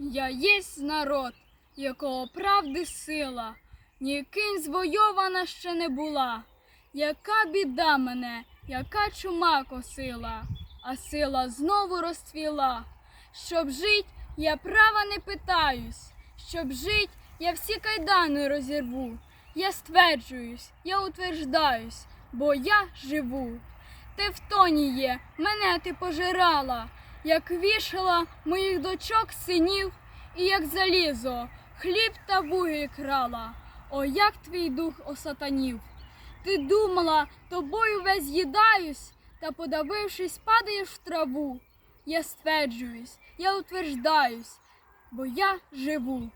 Я єсть народ, якого правди сила, ніким звойована ще не була. Яка біда мене, яка чума косила, а сила знову розцвіла. Щоб жить, я права не питаюсь, щоб жить, я всі кайдани розірву. Я стверджуюсь, я утверждаюсь, бо я живу. Тевтоніє, мене ти пожирала, як вішала моїх дочок синів, і як залізо, хліб та вугіль крала. О, як твій дух осатанів. Ти думала, тобою весь їдаюсь, та подавившись, падаєш в траву. Я стверджуюсь, я утверждаюсь, бо я живу.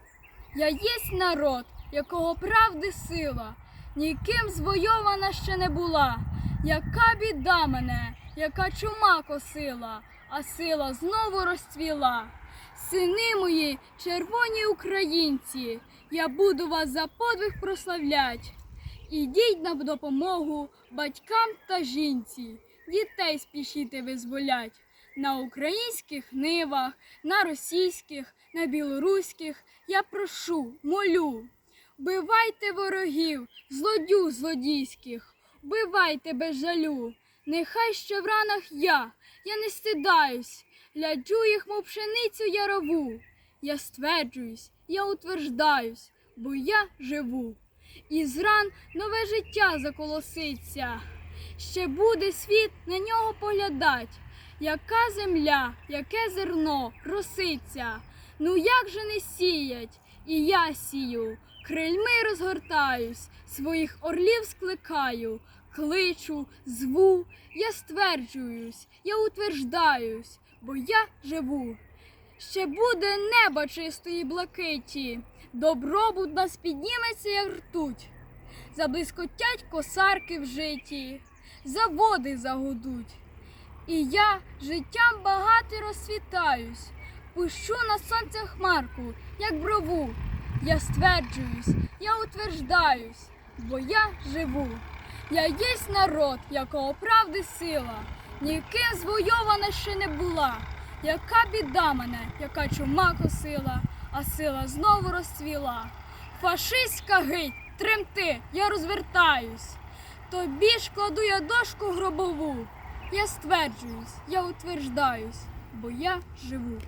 Я єсть народ, якого правди сила, ніким звойована ще не була. Яка біда мене, яка чума косила, а сила знову розцвіла. Сини мої, червоні українці, я буду вас за подвиг прославлять. Ідіть на допомогу батькам та жінці, дітей спішіте визволять. На українських нивах, на російських, на білоруських я прошу, молю. Бивайте ворогів, злодю злодійських, бивайте без жалю. Нехай ще в ранах я, я не стидаюсь, гляджу їх, мов пшеницю ярову. Я стверджуюсь, я утверждаюсь, бо я живу. І з ран нове життя заколоситься. Ще буде світ на нього поглядать. Яка земля, яке зерно роситься. Ну як же не сіять? І я сію, крильми розгортаюсь, своїх орлів скликаю, кличу, зву, я стверджуюсь, я утверждаюсь, бо я живу. Ще буде неба чистої блакиті, добробут нас підніметься, як ртуть. Заблискотять косарки в житті, заводи загудуть. І я життям багато розсвітаюсь, пущу на сонце хмарку, як брову. Я стверджуюсь, я утверждаюсь, бо я живу. Я єсть народ, якого правди сила, ніким звойована ще не була. Яка біда мене, яка чума косила, а сила знову розцвіла. Фашистська гить, тремти, я розвертаюсь. Тобі ж кладу я дошку гробову. Я стверджуюсь, я утверждаюсь, бо я живу.